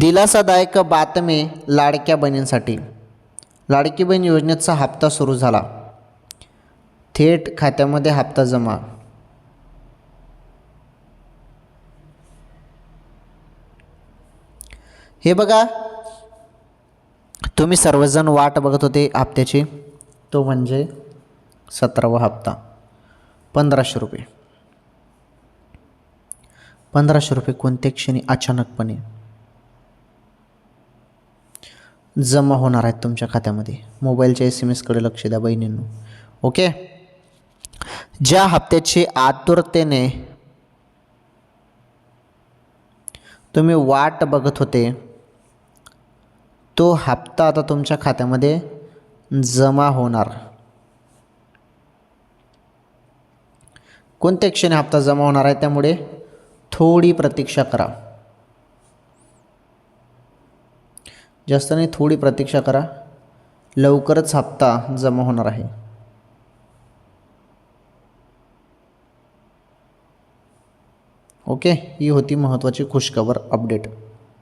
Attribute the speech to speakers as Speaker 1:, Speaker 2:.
Speaker 1: दिलासादायक बातमी लाडक्या बहिणींसाठी. लाडकी बहीण योजनेचा हप्ता सुरू झाला. थेट खात्यामध्ये हप्ता जमा. हे बघा तुम्ही सर्वजण वाट बघत होते हप्त्याची. तो म्हणजे सतरावा हप्ता. पंधराशे रुपये. पंधराशे रुपये कोणत्या क्षणी? अचानकपणे. जमा होणार आहेत तुमच्या खात्यामध्ये. मोबाईलच्या एस एम एसकडे लक्ष द्या बहिणींनो. ओके ज्या हप्त्याची आतुरतेने तुम्ही वाट बघत होते तो हप्ता आता तुमच्या खात्यामध्ये जमा होणार. कोणत्या क्षणी हप्ता जमा होणार आहे? त्यामुळे थोडी प्रतीक्षा करा. जास्त नाही थोडी प्रतीक्षा करा. लवकरच हप्ता जमा होणार आहे. ओके ही होती महत्त्वाची खुशखबर अपडेट.